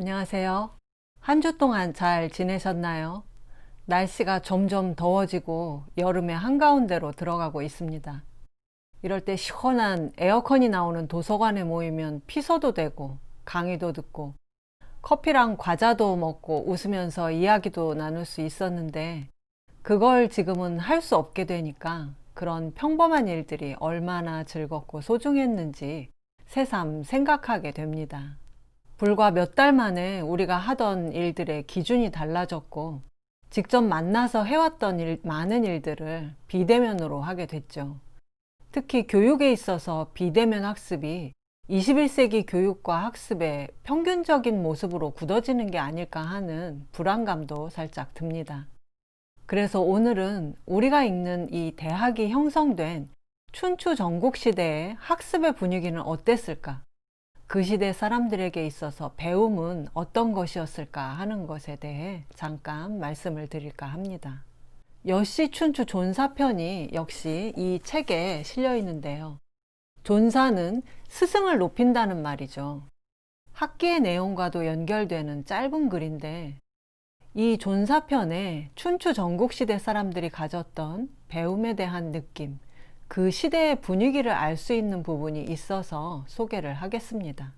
안녕하세요. 한 주 동안 잘 지내셨나요? 날씨가 점점 더워지고 여름의 한가운데로 들어가고 있습니다. 이럴 때 시원한 에어컨이 나오는 도서관에 모이면 피서도 되고 강의도 듣고 커피랑 과자도 먹고 웃으면서 이야기도 나눌 수 있었는데 그걸 지금은 할 수 없게 되니까 그런 평범한 일들이 얼마나 즐겁고 소중했는지 새삼 생각하게 됩니다. 불과 몇 달 만에 우리가 하던 일들의 기준이 달라졌고 직접 만나서 해왔던 일, 많은 일들을 비대면으로 하게 됐죠. 특히 교육에 있어서 비대면 학습이 21세기 교육과 학습의 평균적인 모습으로 굳어지는 게 아닐까 하는 불안감도 살짝 듭니다. 그래서 오늘은 우리가 읽는 이 대학이 형성된 춘추 전국 시대의 학습의 분위기는 어땠을까? 그 시대 사람들에게 있어서 배움은 어떤 것이었을까 하는 것에 대해 잠깐 말씀을 드릴까 합니다. 여시 춘추 존사편이 역시 이 책에 실려 있는데요. 존사는 스승을 높인다는 말이죠. 학기의 내용과도 연결되는 짧은 글인데 이 존사편에 춘추 전국시대 사람들이 가졌던 배움에 대한 느낌, 그 시대의 분위기를 알 수 있는 부분이 있어서 소개를 하겠습니다.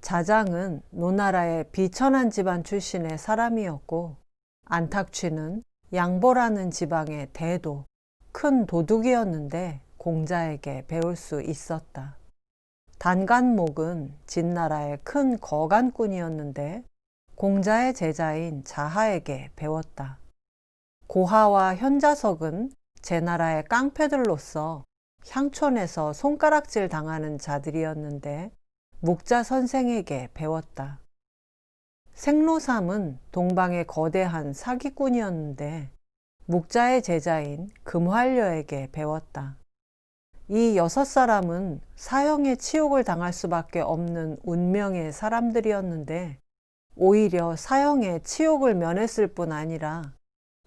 자장은 노나라의 비천한 집안 출신의 사람이었고 안탁취는 양보라는 지방의 대도, 큰 도둑이었는데 공자에게 배울 수 있었다. 단간목은 진나라의 큰 거간꾼이었는데 공자의 제자인 자하에게 배웠다. 고하와 현자석은 제 나라의 깡패들로서 향촌에서 손가락질 당하는 자들이었는데 묵자 선생에게 배웠다. 생로삼은 동방의 거대한 사기꾼이었는데 묵자의 제자인 금활려에게 배웠다. 이 여섯 사람은 사형의 치욕을 당할 수밖에 없는 운명의 사람들이었는데 오히려 사형의 치욕을 면했을 뿐 아니라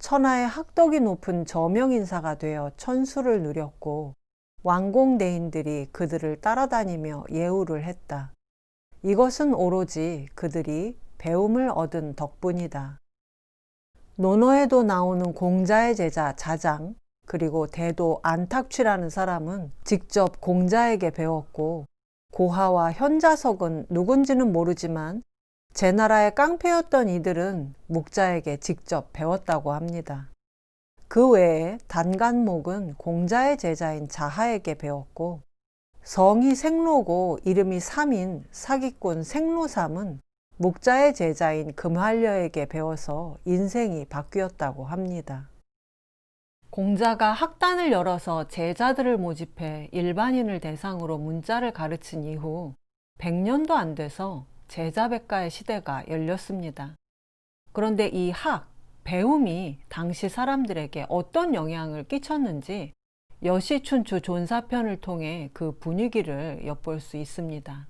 천하의 학덕이 높은 저명인사가 되어 천수를 누렸고 왕공대인들이 그들을 따라다니며 예우를 했다. 이것은 오로지 그들이 배움을 얻은 덕분이다. 논어에도 나오는 공자의 제자 자장, 그리고 대도 안탁취라는 사람은 직접 공자에게 배웠고 고하와 현자석은 누군지는 모르지만 제 나라의 깡패였던 이들은 묵자에게 직접 배웠다고 합니다. 그 외에 단간목은 공자의 제자인 자하에게 배웠고 성이 생로고 이름이 삼인 사기꾼 생로삼은 묵자의 제자인 금한려에게 배워서 인생이 바뀌었다고 합니다. 공자가 학단을 열어서 제자들을 모집해 일반인을 대상으로 문자를 가르친 이후 100년도 안 돼서 제자백가의 시대가 열렸습니다. 그런데 이 학, 배움이 당시 사람들에게 어떤 영향을 끼쳤는지 여시춘추 존사편을 통해 그 분위기를 엿볼 수 있습니다.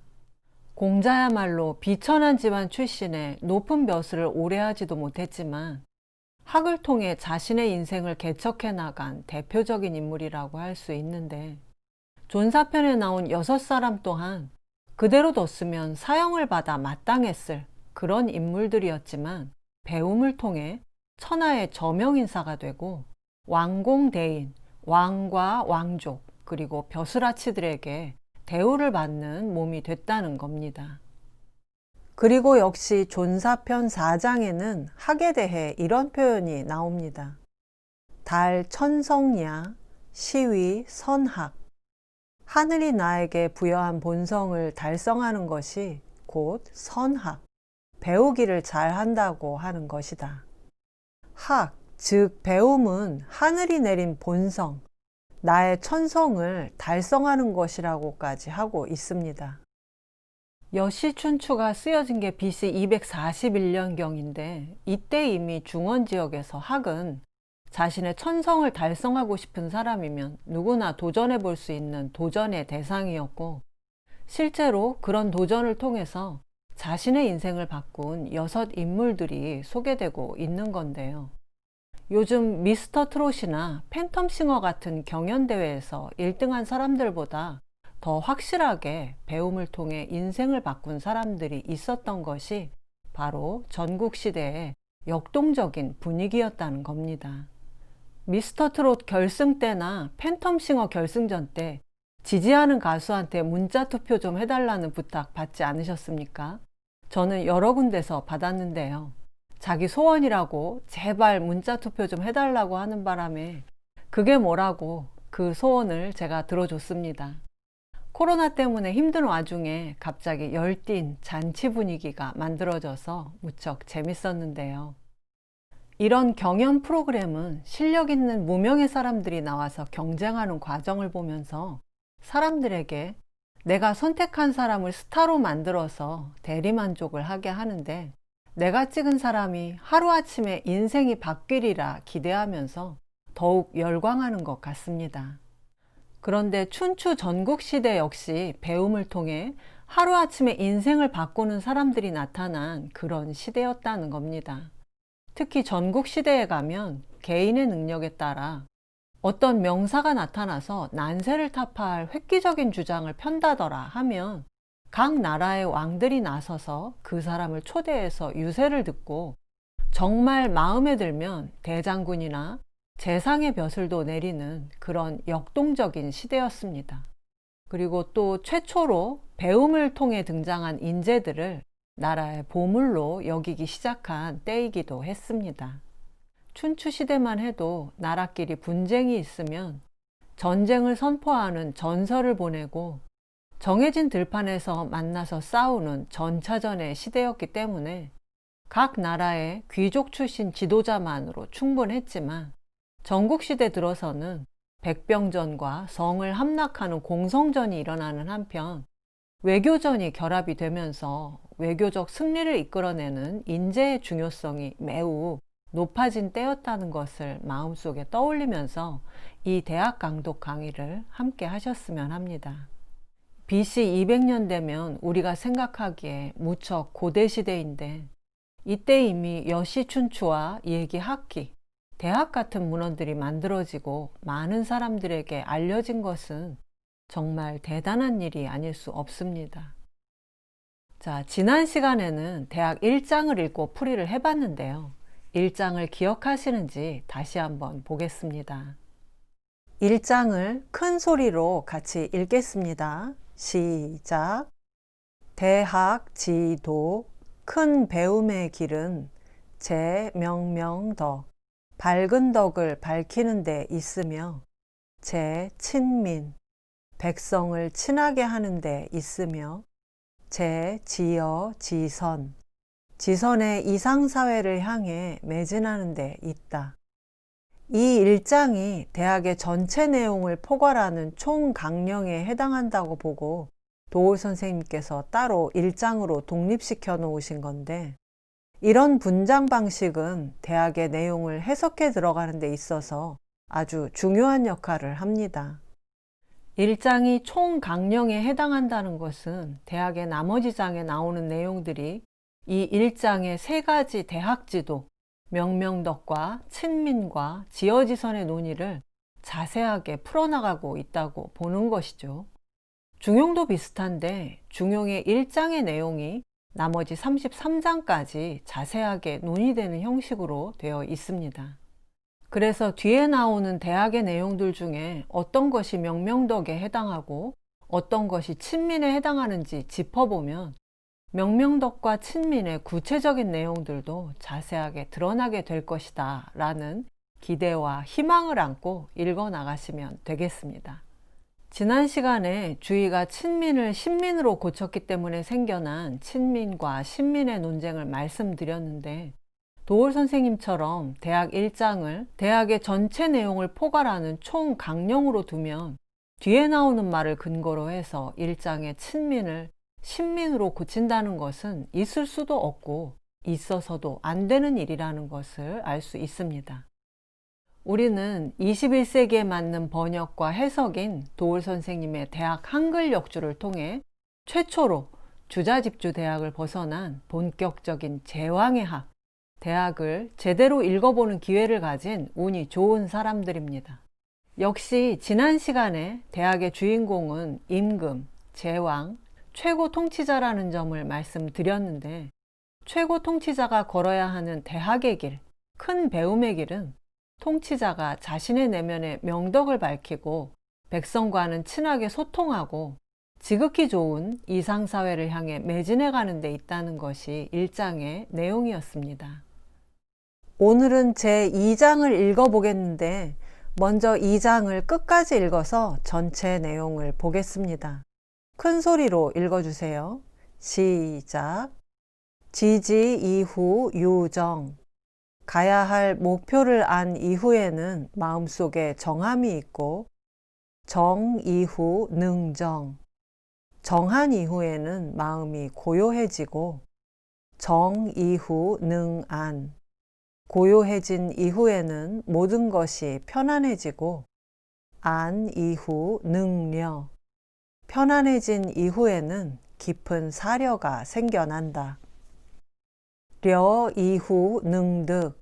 공자야말로 비천한 집안 출신의 높은 벼슬을 오래 하지도 못했지만 학을 통해 자신의 인생을 개척해 나간 대표적인 인물이라고 할 수 있는데 존사편에 나온 여섯 사람 또한 그대로 뒀으면 사형을 받아 마땅했을 그런 인물들이었지만 배움을 통해 천하의 저명인사가 되고 왕공대인, 왕과 왕족, 그리고 벼슬아치들에게 대우를 받는 몸이 됐다는 겁니다. 그리고 역시 존사편 4장에는 학에 대해 이런 표현이 나옵니다. 달 천성야, 시위, 선학. 하늘이 나에게 부여한 본성을 달성하는 것이 곧 선학, 배우기를 잘 한다고 하는 것이다. 학, 즉 배움은 하늘이 내린 본성, 나의 천성을 달성하는 것이라고까지 하고 있습니다. 여시춘추가 쓰여진 게 BC 241년경인데 이때 이미 중원 지역에서 학은 자신의 천성을 달성하고 싶은 사람이면 누구나 도전해 볼 수 있는 도전의 대상이었고 실제로 그런 도전을 통해서 자신의 인생을 바꾼 여섯 인물들이 소개되고 있는 건데요. 요즘 미스터 트롯이나 팬텀 싱어 같은 경연대회에서 1등한 사람들보다 더 확실하게 배움을 통해 인생을 바꾼 사람들이 있었던 것이 바로 전국시대의 역동적인 분위기였다는 겁니다. 미스터 트롯 결승 때나 팬텀싱어 결승전 때 지지하는 가수한테 문자 투표 좀 해달라는 부탁 받지 않으셨습니까? 저는 여러 군데서 받았는데요. 자기 소원이라고 제발 문자 투표 좀 해달라고 하는 바람에 그게 뭐라고 그 소원을 제가 들어줬습니다. 코로나 때문에 힘든 와중에 갑자기 열띤 잔치 분위기가 만들어져서 무척 재밌었는데요. 이런 경연 프로그램은 실력 있는 무명의 사람들이 나와서 경쟁하는 과정을 보면서 사람들에게 내가 선택한 사람을 스타로 만들어서 대리만족을 하게 하는데 내가 찍은 사람이 하루아침에 인생이 바뀌리라 기대하면서 더욱 열광하는 것 같습니다. 그런데 춘추 전국시대 역시 배움을 통해 하루아침에 인생을 바꾸는 사람들이 나타난 그런 시대였다는 겁니다. 특히 전국 시대에 가면 개인의 능력에 따라 어떤 명사가 나타나서 난세를 타파할 획기적인 주장을 편다더라 하면 각 나라의 왕들이 나서서 그 사람을 초대해서 유세를 듣고 정말 마음에 들면 대장군이나 재상의 벼슬도 내리는 그런 역동적인 시대였습니다. 그리고 또 최초로 배움을 통해 등장한 인재들을 나라의 보물로 여기기 시작한 때이기도 했습니다. 춘추 시대만 해도 나라끼리 분쟁이 있으면 전쟁을 선포하는 전설을 보내고 정해진 들판에서 만나서 싸우는 전차전의 시대였기 때문에 각 나라의 귀족 출신 지도자만으로 충분했지만 전국시대 들어서는 백병전과 성을 함락하는 공성전이 일어나는 한편 외교전이 결합이 되면서 외교적 승리를 이끌어내는 인재의 중요성이 매우 높아진 때였다는 것을 마음속에 떠올리면서 이 대학 강독 강의를 함께 하셨으면 합니다. BC 200년 되면 우리가 생각하기에 무척 고대 시대인데 이때 이미 여시춘추와 얘기학기, 대학 같은 문헌들이 만들어지고 많은 사람들에게 알려진 것은 정말 대단한 일이 아닐 수 없습니다. 자, 지난 시간에는 대학 1장을 읽고 풀이를 해봤는데요. 1장을 기억하시는지 다시 한번 보겠습니다. 1장을 큰 소리로 같이 읽겠습니다. 시작. 대학 지도 큰 배움의 길은 제 명명덕 밝은 덕을 밝히는 데 있으며 제 친민 백성을 친하게 하는 데 있으며 제 지어 지선 지선의 이상 사회를 향해 매진하는 데 있다. 이 일장이 대학의 전체 내용을 포괄하는 총 강령에 해당한다고 보고 도울 선생님께서 따로 일장으로 독립시켜 놓으신 건데 이런 분장 방식은 대학의 내용을 해석해 들어가는 데 있어서 아주 중요한 역할을 합니다. 일장이 총 강령에 해당한다는 것은 대학의 나머지 장에 나오는 내용들이 이 일장의 세 가지 대학지도, 명명덕과 친민과 지어지선의 논의를 자세하게 풀어나가고 있다고 보는 것이죠. 중용도 비슷한데 중용의 1장의 내용이 나머지 33장까지 자세하게 논의되는 형식으로 되어 있습니다. 그래서 뒤에 나오는 대학의 내용들 중에 어떤 것이 명명덕에 해당하고 어떤 것이 친민에 해당하는지 짚어보면 명명덕과 친민의 구체적인 내용들도 자세하게 드러나게 될 것이다 라는 기대와 희망을 안고 읽어 나가시면 되겠습니다. 지난 시간에 주의가 친민을 신민으로 고쳤기 때문에 생겨난 친민과 신민의 논쟁을 말씀드렸는데 도올 선생님처럼 대학 1장을 대학의 전체 내용을 포괄하는 총 강령으로 두면 뒤에 나오는 말을 근거로 해서 1장의 친민을 신민으로 고친다는 것은 있을 수도 없고 있어서도 안 되는 일이라는 것을 알 수 있습니다. 우리는 21세기에 맞는 번역과 해석인 도울 선생님의 대학 한글 역주를 통해 최초로 주자집주 대학을 벗어난 본격적인 제왕의 학, 대학을 제대로 읽어보는 기회를 가진 운이 좋은 사람들입니다. 역시 지난 시간에 대학의 주인공은 임금, 제왕, 최고 통치자라는 점을 말씀드렸는데 최고 통치자가 걸어야 하는 대학의 길, 큰 배움의 길은 통치자가 자신의 내면의 명덕을 밝히고 백성과는 친하게 소통하고 지극히 좋은 이상사회를 향해 매진해 가는 데 있다는 것이 일장의 내용이었습니다. 오늘은 제 2장을 읽어보겠는데 먼저 2장을 끝까지 읽어서 전체 내용을 보겠습니다. 큰 소리로 읽어주세요. 시작. 지지 이후 유정. 가야 할 목표를 안 이후에는 마음속에 정함이 있고 정 이후 능정. 정한 이후에는 마음이 고요해지고 정 이후 능안. 고요해진 이후에는 모든 것이 편안해지고 안 이후 능력. 편안해진 이후에는 깊은 사려가 생겨난다. 려 이후 능득.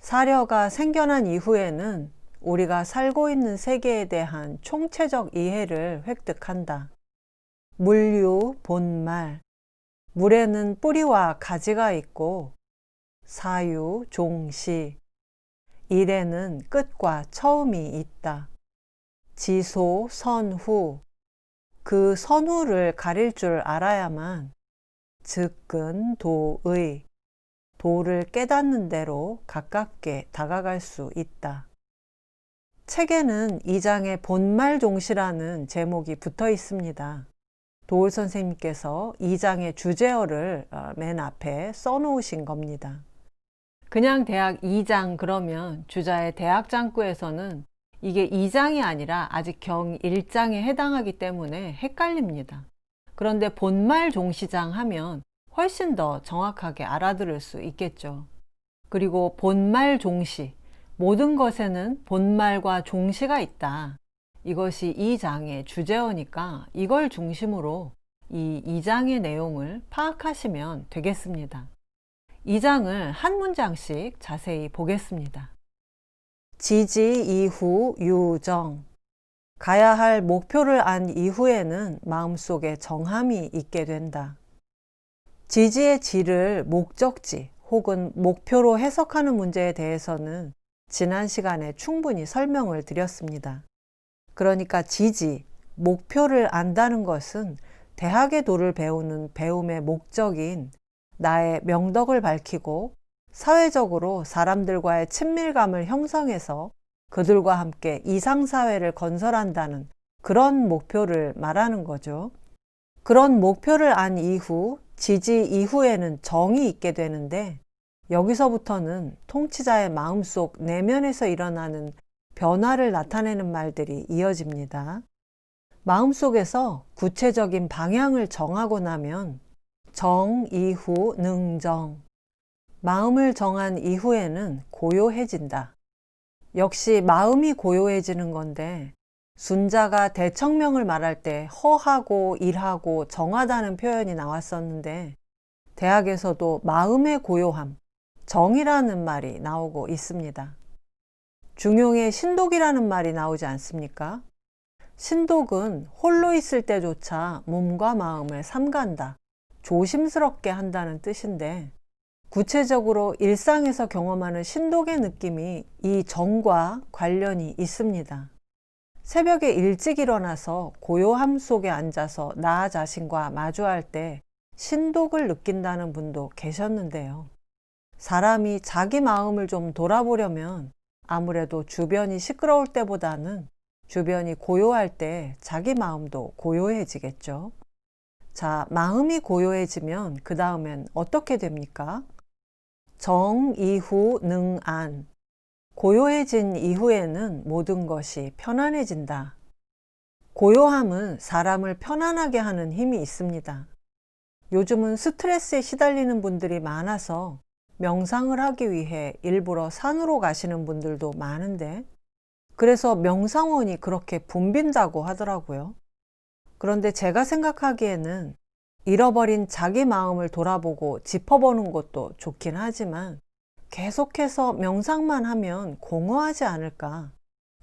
사려가 생겨난 이후에는 우리가 살고 있는 세계에 대한 총체적 이해를 획득한다. 물류, 본말. 물에는 뿌리와 가지가 있고 사유, 종시. 일에는 끝과 처음이 있다. 지소, 선후. 그 선후를 가릴 줄 알아야만 즉근, 도의. 도를 깨닫는 대로 가깝게 다가갈 수 있다. 책에는 이 장에 본말 종시라는 제목이 붙어 있습니다. 도울 선생님께서 이 장의 주제어를 어, 맨 앞에 써놓으신 겁니다. 그냥 대학 2장 그러면 주자의 대학 장구에서는 이게 2장이 아니라 아직 경 1장에 해당하기 때문에 헷갈립니다. 그런데 본말 종시장 하면 훨씬 더 정확하게 알아들을 수 있겠죠. 그리고 본말 종시, 모든 것에는 본말과 종시가 있다. 이것이 이 장의 주제어니까 이걸 중심으로 이 2장의 내용을 파악하시면 되겠습니다. 2장을 한 문장씩 자세히 보겠습니다. 지지 이후 유정. 가야 할 목표를 안 이후에는 마음속에 정함이 있게 된다. 지지의 지를 목적지 혹은 목표로 해석하는 문제에 대해서는 지난 시간에 충분히 설명을 드렸습니다. 그러니까 지지, 목표를 안다는 것은 대학의 도를 배우는 배움의 목적인 나의 명덕을 밝히고 사회적으로 사람들과의 친밀감을 형성해서 그들과 함께 이상사회를 건설한다는 그런 목표를 말하는 거죠. 그런 목표를 안 이후, 지지 이후에는 정이 있게 되는데 여기서부터는 통치자의 마음속 내면에서 일어나는 변화를 나타내는 말들이 이어집니다. 마음속에서 구체적인 방향을 정하고 나면 정 이후 능정. 마음을 정한 이후에는 고요해진다. 역시 마음이 고요해지는 건데 순자가 대청명을 말할 때 허하고 일하고 정하다는 표현이 나왔었는데 대학에서도 마음의 고요함, 정이라는 말이 나오고 있습니다. 중용의 신독이라는 말이 나오지 않습니까? 신독은 홀로 있을 때조차 몸과 마음을 삼간다. 조심스럽게 한다는 뜻인데 구체적으로 일상에서 경험하는 신독의 느낌이 이 정과 관련이 있습니다. 새벽에 일찍 일어나서 고요함 속에 앉아서 나 자신과 마주할 때 신독을 느낀다는 분도 계셨는데요. 사람이 자기 마음을 좀 돌아보려면 아무래도 주변이 시끄러울 때보다는 주변이 고요할 때 자기 마음도 고요해지겠죠. 자, 마음이 고요해지면 그 다음엔 어떻게 됩니까? 정, 이후, 능, 안. 고요해진 이후에는 모든 것이 편안해진다. 고요함은 사람을 편안하게 하는 힘이 있습니다. 요즘은 스트레스에 시달리는 분들이 많아서 명상을 하기 위해 일부러 산으로 가시는 분들도 많은데, 그래서 명상원이 그렇게 붐빈다고 하더라고요. 그런데 제가 생각하기에는 잃어버린 자기 마음을 돌아보고 짚어보는 것도 좋긴 하지만 계속해서 명상만 하면 공허하지 않을까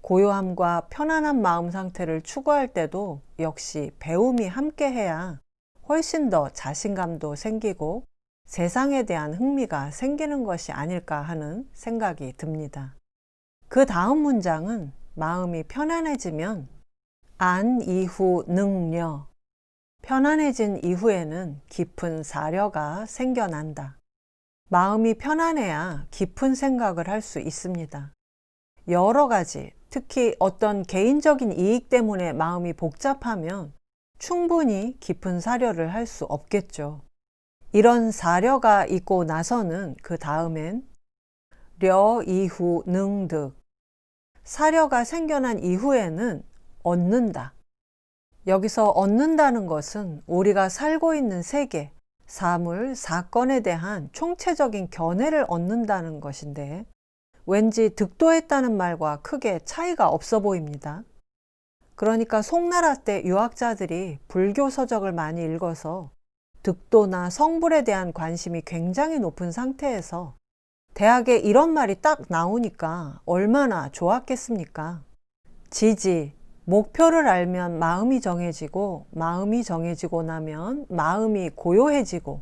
고요함과 편안한 마음 상태를 추구할 때도 역시 배움이 함께 해야 훨씬 더 자신감도 생기고 세상에 대한 흥미가 생기는 것이 아닐까 하는 생각이 듭니다. 그 다음 문장은 마음이 편안해지면 안 이후 능려 편안해진 이후에는 깊은 사려가 생겨난다. 마음이 편안해야 깊은 생각을 할 수 있습니다. 여러 가지, 특히 어떤 개인적인 이익 때문에 마음이 복잡하면 충분히 깊은 사려를 할 수 없겠죠. 이런 사려가 있고 나서는 그 다음엔 려 이후 능득 사려가 생겨난 이후에는 얻는다. 여기서 얻는다는 것은 우리가 살고 있는 세계, 사물, 사건에 대한 총체적인 견해를 얻는다는 것인데 왠지 득도했다는 말과 크게 차이가 없어 보입니다. 그러니까 송나라 때 유학자들이 불교 서적을 많이 읽어서 득도나 성불에 대한 관심이 굉장히 높은 상태에서 대학에 이런 말이 딱 나오니까 얼마나 좋았겠습니까? 지지, 목표를 알면 마음이 정해지고, 마음이 정해지고 나면 마음이 고요해지고,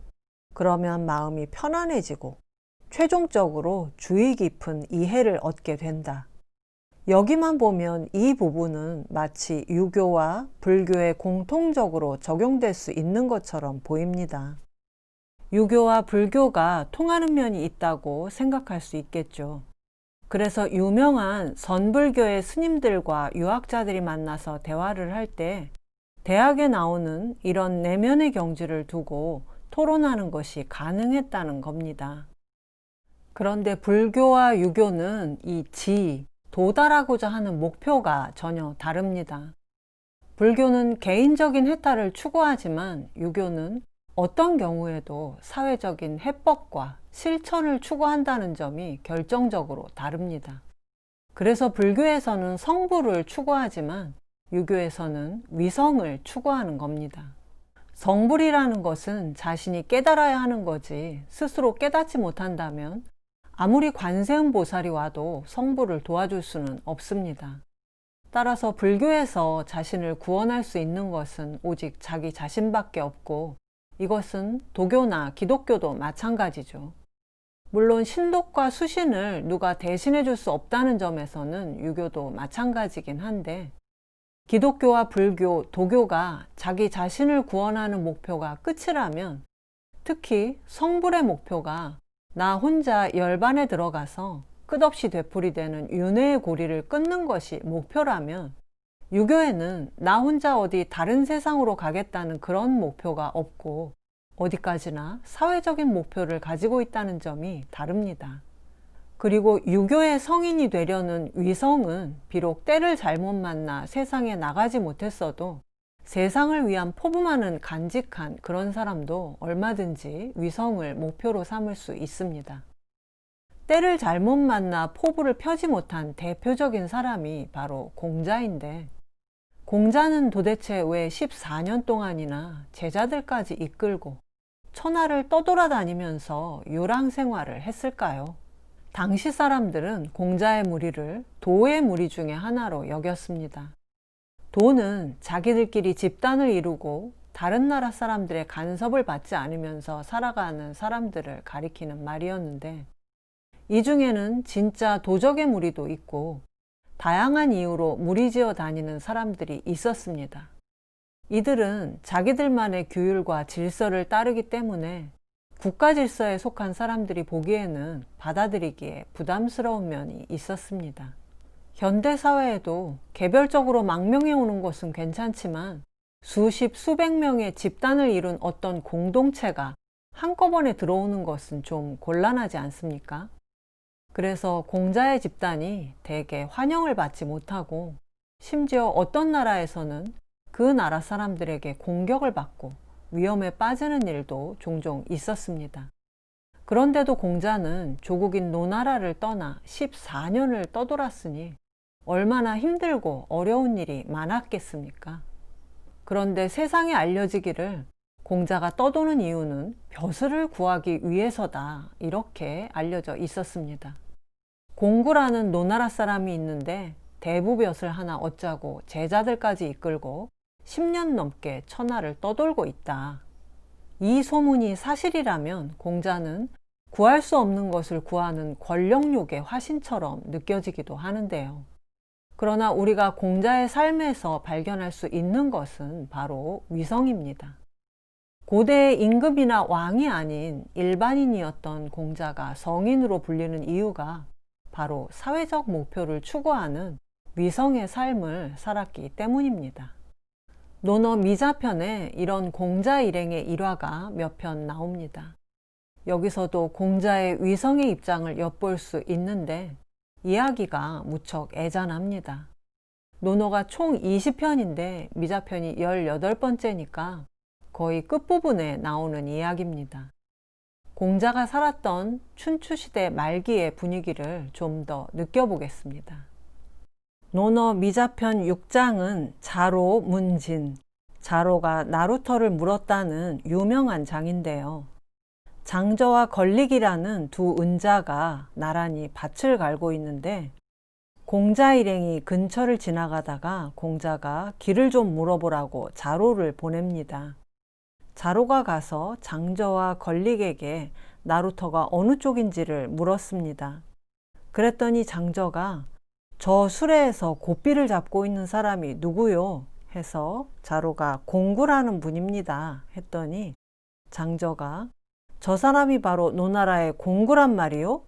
그러면 마음이 편안해지고, 최종적으로 주의 깊은 이해를 얻게 된다. 여기만 보면 이 부분은 마치 유교와 불교에 공통적으로 적용될 수 있는 것처럼 보입니다. 유교와 불교가 통하는 면이 있다고 생각할 수 있겠죠. 그래서 유명한 선불교의 스님들과 유학자들이 만나서 대화를 할 때 대학에 나오는 이런 내면의 경지를 두고 토론하는 것이 가능했다는 겁니다. 그런데 불교와 유교는 이 지, 도달하고자 하는 목표가 전혀 다릅니다. 불교는 개인적인 해탈을 추구하지만 유교는 어떤 경우에도 사회적인 해법과 실천을 추구한다는 점이 결정적으로 다릅니다. 그래서 불교에서는 성부를 추구하지만 유교에서는 위성을 추구하는 겁니다. 성불이라는 것은 자신이 깨달아야 하는 거지 스스로 깨닫지 못한다면 아무리 관세음 보살이 와도 성부를 도와줄 수는 없습니다. 따라서 불교에서 자신을 구원할 수 있는 것은 오직 자기 자신밖에 없고 이것은 도교나 기독교도 마찬가지죠. 물론 신독과 수신을 누가 대신해 줄 수 없다는 점에서는 유교도 마찬가지긴 한데 기독교와 불교, 도교가 자기 자신을 구원하는 목표가 끝이라면 특히 성불의 목표가 나 혼자 열반에 들어가서 끝없이 되풀이되는 윤회의 고리를 끊는 것이 목표라면 유교에는 나 혼자 어디 다른 세상으로 가겠다는 그런 목표가 없고 어디까지나 사회적인 목표를 가지고 있다는 점이 다릅니다. 그리고 유교의 성인이 되려는 위성은 비록 때를 잘못 만나 세상에 나가지 못했어도 세상을 위한 포부만은 간직한 그런 사람도 얼마든지 위성을 목표로 삼을 수 있습니다. 때를 잘못 만나 포부를 펴지 못한 대표적인 사람이 바로 공자인데, 공자는 도대체 왜 14년 동안이나 제자들까지 이끌고 천하를 떠돌아다니면서 요랑 생활을 했을까요? 당시 사람들은 공자의 무리를 도의 무리 중의 하나로 여겼습니다. 도는 자기들끼리 집단을 이루고 다른 나라 사람들의 간섭을 받지 않으면서 살아가는 사람들을 가리키는 말이었는데 이 중에는 진짜 도적의 무리도 있고 다양한 이유로 무리지어 다니는 사람들이 있었습니다. 이들은 자기들만의 규율과 질서를 따르기 때문에 국가 질서에 속한 사람들이 보기에는 받아들이기에 부담스러운 면이 있었습니다. 현대 사회에도 개별적으로 망명해 오는 것은 괜찮지만 수십, 수백 명의 집단을 이룬 어떤 공동체가 한꺼번에 들어오는 것은 좀 곤란하지 않습니까? 그래서 공자의 집단이 대개 환영을 받지 못하고 심지어 어떤 나라에서는 그 나라 사람들에게 공격을 받고 위험에 빠지는 일도 종종 있었습니다. 그런데도 공자는 조국인 노나라를 떠나 14년을 떠돌았으니 얼마나 힘들고 어려운 일이 많았겠습니까? 그런데 세상에 알려지기를 공자가 떠도는 이유는 벼슬을 구하기 위해서다. 이렇게 알려져 있었습니다. 공구라는 노나라 사람이 있는데 대부볕을 하나 얻자고 제자들까지 이끌고 10년 넘게 천하를 떠돌고 있다. 이 소문이 사실이라면 공자는 구할 수 없는 것을 구하는 권력욕의 화신처럼 느껴지기도 하는데요. 그러나 우리가 공자의 삶에서 발견할 수 있는 것은 바로 위성입니다. 고대의 임금이나 왕이 아닌 일반인이었던 공자가 성인으로 불리는 이유가 바로 사회적 목표를 추구하는 위성의 삶을 살았기 때문입니다. 논어 미자편에 이런 공자 일행의 일화가 몇 편 나옵니다. 여기서도 공자의 위성의 입장을 엿볼 수 있는데 이야기가 무척 애잔합니다. 논어가 총 20편인데 미자편이 18번째니까 거의 끝부분에 나오는 이야기입니다. 공자가 살았던 춘추시대 말기의 분위기를 좀 더 느껴보겠습니다. 논어 미자편 6장은 자로 문진, 자로가 나루터를 물었다는 유명한 장인데요. 장저와 걸릭이라는 두 은자가 나란히 밭을 갈고 있는데 공자 일행이 근처를 지나가다가 공자가 길을 좀 물어보라고 자로를 보냅니다. 자로가 가서 장저와 걸릭에게 나루터가 어느 쪽인지를 물었습니다. 그랬더니 장저가 저 수레에서 고삐를 잡고 있는 사람이 누구요? 해서 자로가 공구라는 분입니다. 했더니 장저가 저 사람이 바로 노나라의 공구란 말이요?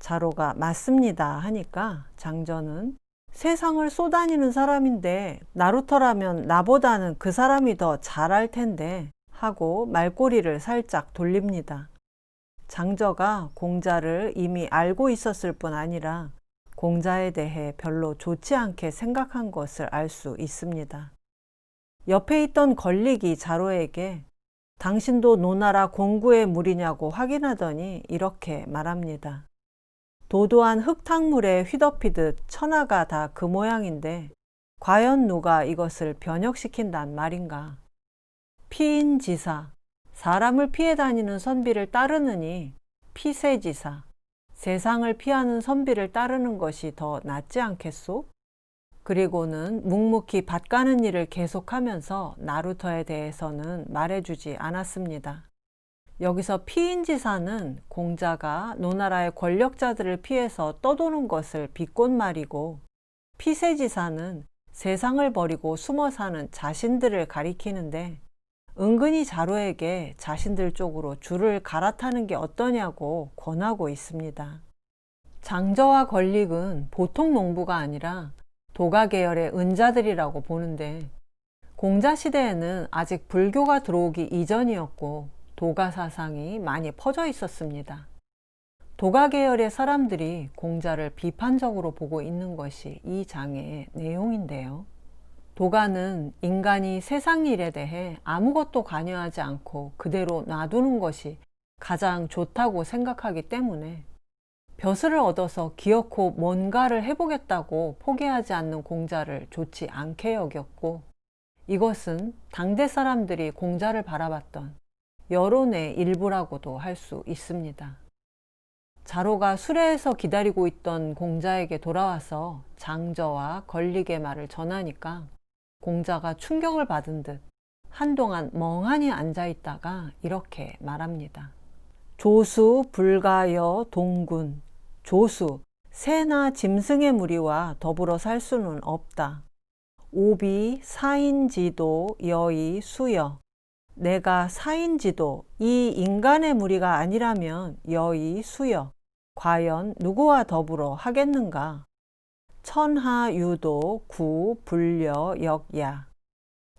자로가 맞습니다 하니까 장저는 세상을 쏘다니는 사람인데 나루터라면 나보다는 그 사람이 더 잘할 텐데 하고 말꼬리를 살짝 돌립니다. 장저가 공자를 이미 알고 있었을 뿐 아니라 공자에 대해 별로 좋지 않게 생각한 것을 알 수 있습니다. 옆에 있던 걸릭이 자로에게 당신도 노나라 공구의 물이냐고 확인하더니 이렇게 말합니다. 도도한 흙탕물에 휘덮이듯 천하가 다 그 모양인데 과연 누가 이것을 변혁시킨단 말인가? 피인 지사, 사람을 피해 다니는 선비를 따르느니 피세 지사, 세상을 피하는 선비를 따르는 것이 더 낫지 않겠소? 그리고는 묵묵히 밭 가는 일을 계속하면서 나루터에 대해서는 말해주지 않았습니다. 여기서 피인지사는 공자가 노나라의 권력자들을 피해서 떠도는 것을 비꼰 말이고 피세지사는 세상을 버리고 숨어 사는 자신들을 가리키는데 은근히 자로에게 자신들 쪽으로 줄을 갈아타는 게 어떠냐고 권하고 있습니다. 장저와 걸릭은 보통 농부가 아니라 도가 계열의 은자들이라고 보는데 공자 시대에는 아직 불교가 들어오기 이전이었고 도가 사상이 많이 퍼져 있었습니다. 도가 계열의 사람들이 공자를 비판적으로 보고 있는 것이 이 장의 내용인데요. 도가는 인간이 세상 일에 대해 아무것도 관여하지 않고 그대로 놔두는 것이 가장 좋다고 생각하기 때문에 벼슬을 얻어서 기어코 뭔가를 해보겠다고 포기하지 않는 공자를 좋지 않게 여겼고 이것은 당대 사람들이 공자를 바라봤던 여론의 일부라고도 할 수 있습니다. 자로가 수레에서 기다리고 있던 공자에게 돌아와서 장저와 걸릭의 말을 전하니까 공자가 충격을 받은 듯 한동안 멍하니 앉아 있다가 이렇게 말합니다. 조수 불가여 동군 조수 새나 짐승의 무리와 더불어 살 수는 없다. 오비 사인지도 여의 수여 내가 사인지도 이 인간의 무리가 아니라면 여의 수여 과연 누구와 더불어 하겠는가? 천하유도 구 불려 역야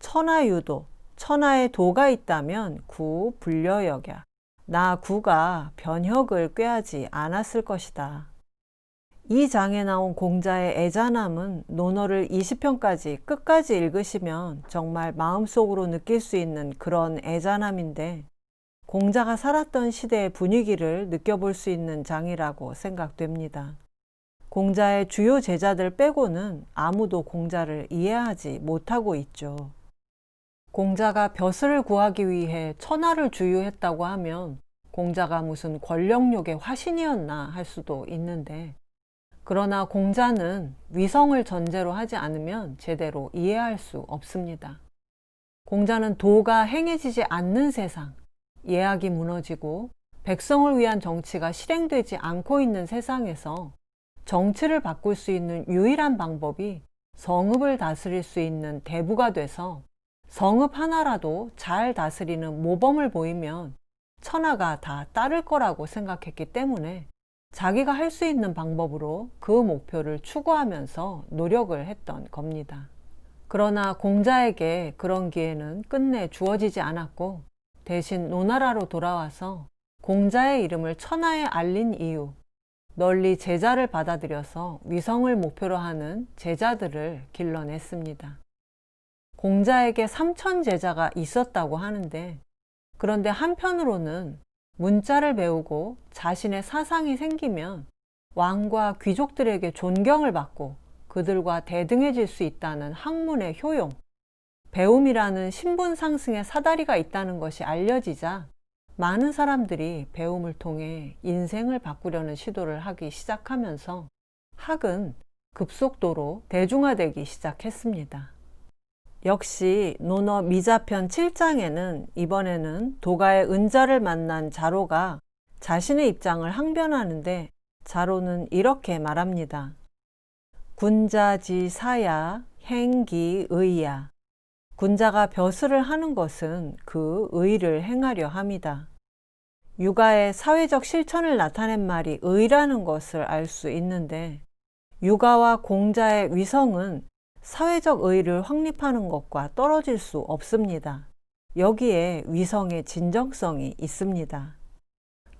천하유도 천하에 도가 있다면 구 불려 역야 나 구가 변혁을 꾀하지 않았을 것이다. 이 장에 나온 공자의 애잔함은 논어를 20편까지 끝까지 읽으시면 정말 마음속으로 느낄 수 있는 그런 애잔함인데 공자가 살았던 시대의 분위기를 느껴볼 수 있는 장이라고 생각됩니다. 공자의 주요 제자들 빼고는 아무도 공자를 이해하지 못하고 있죠. 공자가 벼슬을 구하기 위해 천하를 주유했다고 하면 공자가 무슨 권력욕의 화신이었나 할 수도 있는데 그러나 공자는 위성을 전제로 하지 않으면 제대로 이해할 수 없습니다. 공자는 도가 행해지지 않는 세상, 예약이 무너지고 백성을 위한 정치가 실행되지 않고 있는 세상에서 정치를 바꿀 수 있는 유일한 방법이 성읍을 다스릴 수 있는 대부가 돼서 성읍 하나라도 잘 다스리는 모범을 보이면 천하가 다 따를 거라고 생각했기 때문에 자기가 할 수 있는 방법으로 그 목표를 추구하면서 노력을 했던 겁니다. 그러나 공자에게 그런 기회는 끝내 주어지지 않았고 대신 노나라로 돌아와서 공자의 이름을 천하에 알린 이유, 널리 제자를 받아들여서 위성을 목표로 하는 제자들을 길러냈습니다. 공자에게 삼천 제자가 있었다고 하는데 그런데 한편으로는 문자를 배우고 자신의 사상이 생기면 왕과 귀족들에게 존경을 받고 그들과 대등해질 수 있다는 학문의 효용, 배움이라는 신분 상승의 사다리가 있다는 것이 알려지자 많은 사람들이 배움을 통해 인생을 바꾸려는 시도를 하기 시작하면서 학은 급속도로 대중화되기 시작했습니다. 역시 논어 미자편 7장에는 이번에는 도가의 은자를 만난 자로가 자신의 입장을 항변하는데 자로는 이렇게 말합니다. 군자지 사야 행기 의야. 군자가 벼슬을 하는 것은 그 의를 행하려 함이다. 육아의 사회적 실천을 나타낸 말이 의라는 것을 알 수 있는데 육아와 공자의 위성은 사회적 의를 확립하는 것과 떨어질 수 없습니다. 여기에 위성의 진정성이 있습니다.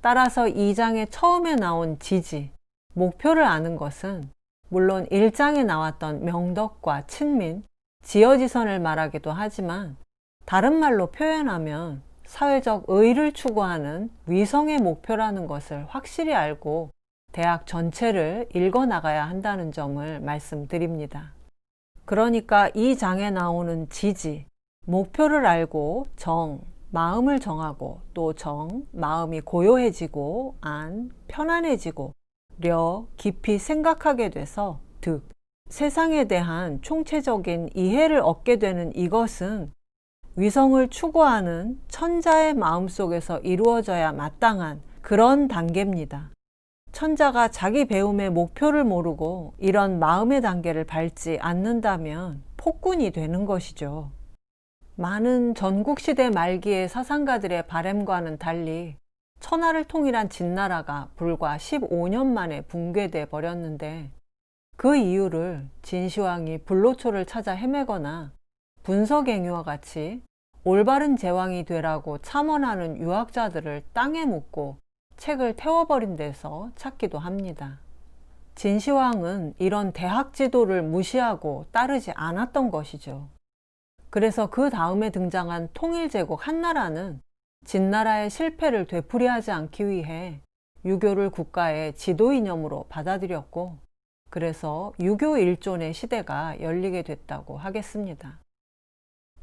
따라서 이 장의 처음에 나온 지지, 목표를 아는 것은 물론 1장에 나왔던 명덕과 친민, 지어지선을 말하기도 하지만 다른 말로 표현하면 사회적 의를 추구하는 위성의 목표라는 것을 확실히 알고 대학 전체를 읽어 나가야 한다는 점을 말씀드립니다. 그러니까 이 장에 나오는 지지, 목표를 알고 정, 마음을 정하고 또 정, 마음이 고요해지고 안, 편안해지고 려, 깊이 생각하게 돼서 득, 세상에 대한 총체적인 이해를 얻게 되는 이것은 위성을 추구하는 천자의 마음 속에서 이루어져야 마땅한 그런 단계입니다. 천자가 자기 배움의 목표를 모르고 이런 마음의 단계를 밟지 않는다면 폭군이 되는 것이죠. 많은 전국시대 말기의 사상가들의 바램과는 달리 천하를 통일한 진나라가 불과 15년 만에 붕괴돼 버렸는데 그 이유를 진시황이 불로초를 찾아 헤매거나 분석행위와 같이 올바른 제왕이 되라고 참언하는 유학자들을 땅에 묻고 책을 태워버린 데서 찾기도 합니다. 진시황은 이런 대학 지도를 무시하고 따르지 않았던 것이죠. 그래서 그 다음에 등장한 통일제국 한나라는 진나라의 실패를 되풀이하지 않기 위해 유교를 국가의 지도 이념으로 받아들였고, 그래서 유교 일존의 시대가 열리게 됐다고 하겠습니다.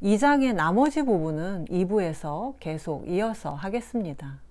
이 장의 나머지 부분은 2부에서 계속 이어서 하겠습니다.